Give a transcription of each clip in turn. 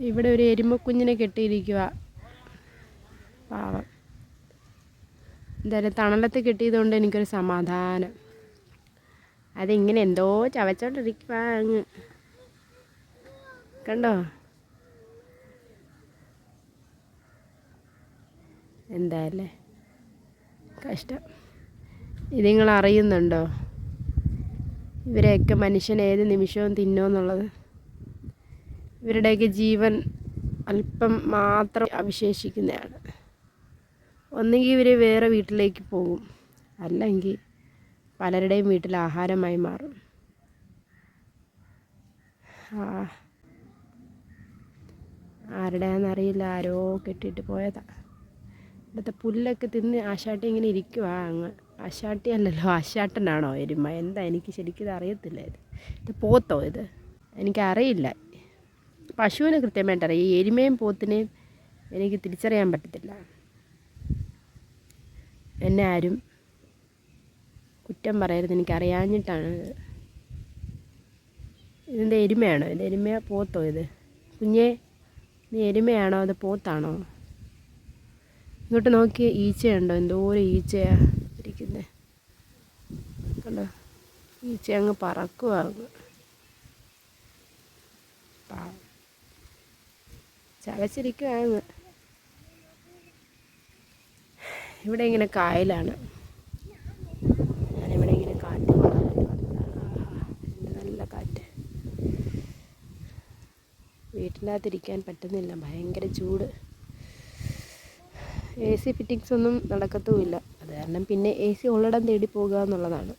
ഇവിടെ ഒരു എരുമക്കുഞ്ഞിനെ കെട്ടിയിരിക്കുക പാവം. എന്തായാലും തണലത്ത് കിട്ടിയതുകൊണ്ട് എനിക്കൊരു സമാധാനം. അതിങ്ങനെ എന്തോ ചവച്ചോണ്ടിരിക്കുക അങ്ങ്. കണ്ടോ? എന്തായാലേ കഷ്ടം. ഇത് നിങ്ങൾ അറിയുന്നുണ്ടോ ഇവരെയൊക്കെ മനുഷ്യൻ ഏത് നിമിഷവും തിന്നുമെന്നുള്ളത് ഇവരുടെയൊക്കെ ജീവൻ അല്പം മാത്രം അവശേഷിക്കുന്നതാണ് ഒന്നുകിൽ ഇവർ വേറെ വീട്ടിലേക്ക് പോകും. അല്ലെങ്കിൽ പലരുടെയും വീട്ടിൽ ആഹാരമായി മാറും. ആരുടെയാണെന്നറിയില്ല ആരോ കെട്ടിയിട്ട് പോയതാ. ഇവിടുത്തെ പുല്ലൊക്കെ തിന്ന് ആശാട്ടി ഇങ്ങനെ ഇരിക്കുവാ അങ്ങ്. ആശാട്ടി അല്ലല്ലോ ആശാട്ടനാണോ എരുമ? എന്താ എനിക്ക് ശരിക്കും ഇത് അറിയത്തില്ല ഇത്. ഇത് പോത്തോ ഇത്? എനിക്കറിയില്ല. പശുവിനെ കൃത്യമായിട്ട് അറിയാം. ഈ എരുമയും പോത്തിനെയും എനിക്ക് തിരിച്ചറിയാൻ പറ്റത്തില്ല. എന്നെ ആരും കുറ്റം പറയരുത്. എനിക്കറിയാഞ്ഞിട്ടാണ് ഇതിന്റെ എരുമയാണോ? ഇത് എരുമയോ പോത്തോ ഇത്? കുഞ്ഞേ നീ എരുമയാണോ അത് പോത്താണോ? ഇങ്ങോട്ട് നോക്കി. ഈച്ചയുണ്ടോ? എന്തോരം ഈച്ചയാണ് ഇരിക്കുന്നത് കണ്ടോ? ഈച്ച അങ്ങ്. പറക്കുക അങ്ങ് പാവം ചവച്ചിരിക്കുക അങ്ങ് ഇവിടെ ഇങ്ങനെ കായലാണ്. ഞാനിവിടെ ഇങ്ങനെ കാറ്റ് നല്ല കാറ്റ്. വീട്ടിനകത്തിരിക്കാൻ പറ്റുന്നില്ല. ഭയങ്കര ചൂട്. എ സി ഫിറ്റിങ്സ് ഒന്നും നടക്കത്തുമില്ല. അത് കാരണം പിന്നെ എ സി ഉള്ളിടം തേടി പോകുക എന്നുള്ളതാണ്.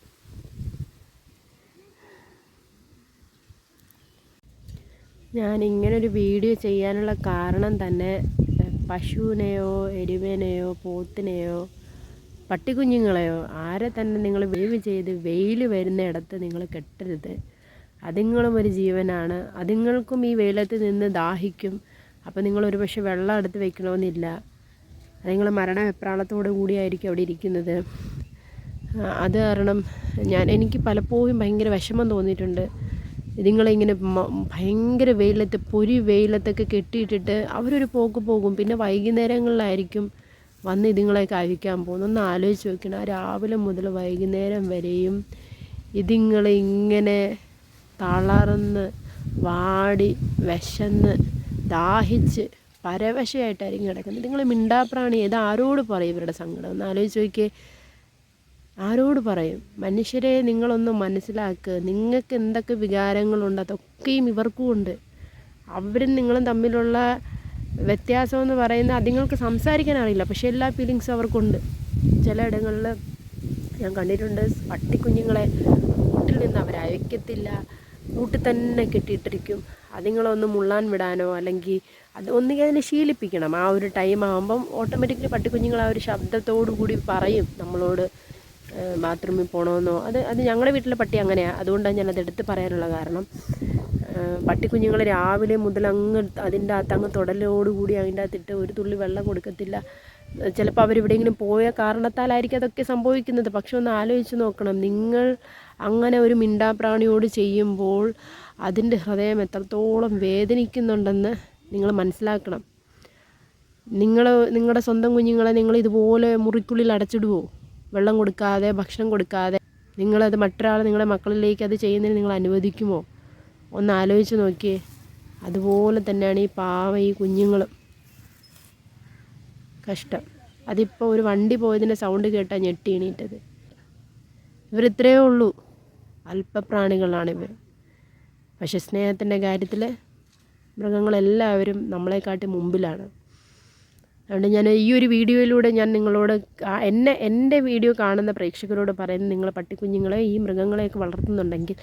ഞാൻ ഇങ്ങനൊരു വീഡിയോ ചെയ്യാനുള്ള കാരണം തന്നെ പശുവിനെയോ എരുമേനെയോ പോത്തിനെയോ പട്ടിക്കുഞ്ഞുങ്ങളെയോ ആരെ തന്നെ നിങ്ങൾ വേവ് ചെയ്ത് വെയിൽ വരുന്നിടത്ത് നിങ്ങൾ കെട്ടരുത്. അതുങ്ങളും ഒരു ജീവനാണ്. അതുങ്ങൾക്കും ഈ വെയിലത്ത് നിന്ന് ദാഹിക്കും. അപ്പോൾ നിങ്ങൾ ഒരു പക്ഷേ വെള്ളം എടുത്ത് വെക്കണമെന്നില്ല. അതുങ്ങൾ മരണ വെപ്രാളത്തോടു കൂടിയായിരിക്കും അവിടെ ഇരിക്കുന്നത്. അത് കാരണം ഞാൻ എനിക്ക് പലപ്പോഴും ഭയങ്കര വിഷമം തോന്നിയിട്ടുണ്ട്. ഇതുങ്ങളിങ്ങനെ ഭയങ്കര വെയിലത്ത് പൊരി വെയിലത്തൊക്കെ കെട്ടിയിട്ടിട്ട് അവരൊരു പോക്ക് പോകും. പിന്നെ വൈകുന്നേരങ്ങളിലായിരിക്കും വന്ന് ഇതുങ്ങളെ കഴിക്കാൻ പോകുന്നത്. ഒന്ന് ആലോചിച്ച് നോക്കണം രാവിലെ മുതൽ വൈകുന്നേരം വരെയും ഇതിങ്ങളെ ഇങ്ങനെ തളർന്ന് വാടി വിശന്ന് ദാഹിച്ച് പരവശയായിട്ടായിരിക്കും കിടക്കുന്നത്. നിങ്ങൾ മിണ്ടാപ്രാണി ഇത് ആരോട് പറയും ഇവരുടെ സങ്കടം? ഒന്ന് ആലോചിച്ച് നോക്കിയേ ആരോട് പറയും? മനുഷ്യരെ നിങ്ങളൊന്ന് മനസ്സിലാക്കുക നിങ്ങൾക്ക് എന്തൊക്കെ വികാരങ്ങളുണ്ട്? അതൊക്കെയും ഇവർക്കും ഉണ്ട് അവരും നിങ്ങളും തമ്മിലുള്ള വ്യത്യാസം എന്ന് പറയുന്നത് അതുങ്ങൾക്ക് സംസാരിക്കാൻ അറിയില്ല. പക്ഷെ എല്ലാ ഫീലിങ്സും അവർക്കുണ്ട്. ചിലയിടങ്ങളിൽ ഞാൻ കണ്ടിട്ടുണ്ട് പട്ടിക്കുഞ്ഞുങ്ങളെ കൂട്ടിൽ നിന്ന് അവർ അയക്കത്തില്ല. കൂട്ടിൽ തന്നെ കെട്ടിയിട്ടിരിക്കും. അതുങ്ങളൊന്ന് മുള്ളാൻ വിടാനോ അല്ലെങ്കിൽ അത് ഒന്നുകിൽ അതിനെ ശീലിപ്പിക്കണം. ആ ഒരു ടൈം ആകുമ്പം ഓട്ടോമാറ്റിക്കലി പട്ടിക്കുഞ്ഞുങ്ങൾ ആ ഒരു ശബ്ദത്തോടു കൂടി പറയും നമ്മളോട്. ബാത്റൂമിൽ പോകണമെന്നോ അത് അത് ഞങ്ങളുടെ വീട്ടിലെ പട്ടി അങ്ങനെയാണ് അതുകൊണ്ടാണ് ഞാനത് എടുത്ത് പറയാനുള്ള കാരണം. പട്ടിക്കുഞ്ഞുങ്ങൾ രാവിലെ മുതൽ അങ്ങ് അതിന്റെ അകത്ത് അങ്ങ് തുടലോടുകൂടി അതിന്റെ അകത്തിട്ട് ഒരു തുള്ളി വെള്ളം കൊടുക്കത്തില്ല. ചിലപ്പോൾ അവരെവിടെയെങ്കിലും പോയ കാരണത്താലായിരിക്കും അതൊക്കെ സംഭവിക്കുന്നത്. പക്ഷെ ഒന്ന് ആലോചിച്ച് നോക്കണം. നിങ്ങൾ അങ്ങനെ ഒരു മിണ്ടാപ്രാണിയോട് ചെയ്യുമ്പോൾ അതിന്റെ ഹൃദയം എത്രത്തോളം വേദനിക്കുന്നുണ്ടെന്ന് നിങ്ങൾ മനസ്സിലാക്കണം. നിങ്ങൾ നിങ്ങളുടെ സ്വന്തം കുഞ്ഞുങ്ങളെ നിങ്ങൾ ഇതുപോലെ മുറിക്കുള്ളിൽ അടച്ചിടുവോ? വെള്ളം കൊടുക്കാതെ ഭക്ഷണം കൊടുക്കാതെ. നിങ്ങളത് മറ്റൊരാൾ നിങ്ങളുടെ മക്കളിലേക്ക് അത് ചെയ്യുന്നതിന് നിങ്ങൾ അനുവദിക്കുമോ? ഒന്ന് ആലോചിച്ച് നോക്കിയേ. അതുപോലെ തന്നെയാണ് ഈ പാവ ഈ കുഞ്ഞുങ്ങളും. കഷ്ടം. അതിപ്പോൾ ഒരു വണ്ടി പോയതിന്റെ സൗണ്ട് കേട്ടാൽ ഞെട്ടി എണീറ്റത്. ഇവരിത്രയേ ഉള്ളൂ. അല്പപ്രാണികളാണ് ഇവർ പക്ഷെ സ്നേഹത്തിന്റെ കാര്യത്തിൽ മൃഗങ്ങളെല്ലാവരും നമ്മളെക്കാട്ടി മുമ്പിലാണ്. അതുകൊണ്ട് ഞാൻ ഈ ഒരു വീഡിയോയിലൂടെ ഞാൻ നിങ്ങളോട് എന്നെ എന്റെ വീഡിയോ കാണുന്ന പ്രേക്ഷകരോട് പറയുന്നത് നിങ്ങൾ പട്ടിക്കുഞ്ഞുങ്ങളെ ഈ മൃഗങ്ങളെയൊക്കെ വളർത്തുന്നുണ്ടെങ്കിൽ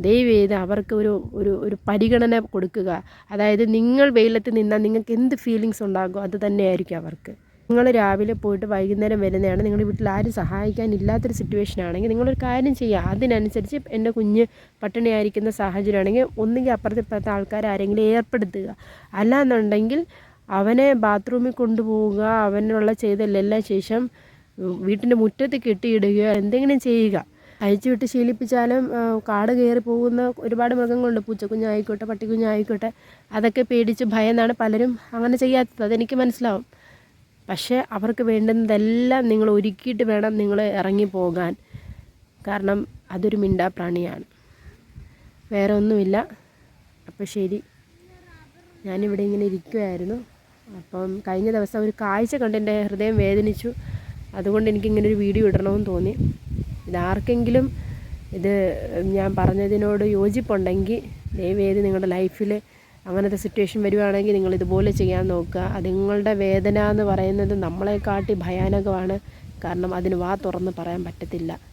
ദയവ് ചെയ്ത് അവർക്ക് ഒരു ഒരു ഒരു പരിഗണന കൊടുക്കുക. അതായത് നിങ്ങൾ വെയിലത്ത് നിന്നാൽ നിങ്ങൾക്ക് എന്ത് ഫീലിങ്സ് ഉണ്ടാകും അത് തന്നെയായിരിക്കും അവർക്ക്. നിങ്ങൾ രാവിലെ പോയിട്ട് വൈകുന്നേരം വരുന്നതാണ്. നിങ്ങളുടെ വീട്ടിൽ ആരും സഹായിക്കാനില്ലാത്തൊരു സിറ്റുവേഷൻ ആണെങ്കിൽ നിങ്ങളൊരു കാര്യം ചെയ്യുക. അതിനനുസരിച്ച് എന്റെ കുഞ്ഞ് പട്ടിണിയായിരിക്കുന്ന സാഹചര്യമാണെങ്കിൽ ഒന്നുകിൽ അപ്പുറത്തെ ഇപ്പുറത്തെ ആൾക്കാർ ആരെങ്കിലും ഏർപ്പെടുത്തുക. അല്ലാന്നുണ്ടെങ്കിൽ അവനെ ബാത്റൂമിൽ കൊണ്ടുപോവുക അവനുള്ള ചെയ്തല്ലെല്ലാം ശേഷം വീട്ടിന്റെ മുറ്റത്ത് കെട്ടിയിടുകയോ എന്തെങ്കിലും ചെയ്യുക. അഴിച്ചു വിട്ട് ശീലിപ്പിച്ചാലും കാട് കയറി പോകുന്ന ഒരുപാട് മൃഗങ്ങളുണ്ട്. പൂച്ചക്കുഞ്ഞായിക്കോട്ടെ പട്ടിക്കുഞ്ഞായിക്കോട്ടെ അതൊക്കെ പേടിച്ച് ഭയന്നാണ് പലരും അങ്ങനെ ചെയ്യാത്തത്. അതെനിക്ക് മനസ്സിലാവും. പക്ഷേ അവർക്ക് വേണ്ടുന്നതെല്ലാം നിങ്ങൾ ഒരുക്കിയിട്ട് വേണം നിങ്ങൾ ഇറങ്ങി പോകാൻ. കാരണം അതൊരു മിണ്ടാപ്രാണിയാണ് വേറെ ഒന്നുമില്ല. അപ്പോൾ ശരി. ഞാനിവിടെ ഇങ്ങനെ ഇരിക്കുമായിരുന്നു അപ്പം കഴിഞ്ഞ ദിവസം ഒരു കാഴ്ച കണ്ട് എന്റെ ഹൃദയം വേദനിച്ചു. അതുകൊണ്ട് എനിക്കിങ്ങനെ ഒരു വീഡിയോ ഇടണമെന്ന് തോന്നി. ഇതാർക്കെങ്കിലും ഇത് ഞാൻ പറഞ്ഞതിനോട് യോജിപ്പുണ്ടെങ്കിൽ ദയവേത് നിങ്ങളുടെ ലൈഫിൽ അങ്ങനത്തെ സിറ്റുവേഷൻ വരുവാണെങ്കിൽ നിങ്ങൾ ഇതുപോലെ ചെയ്യാൻ നോക്കുക. അത് നിങ്ങളുടെ വേദന എന്ന് പറയുന്നത് നമ്മളെക്കാട്ടി ഭയാനകമാണ്. കാരണം അതിന് വാ തുറന്ന് പറയാൻ പറ്റത്തില്ല.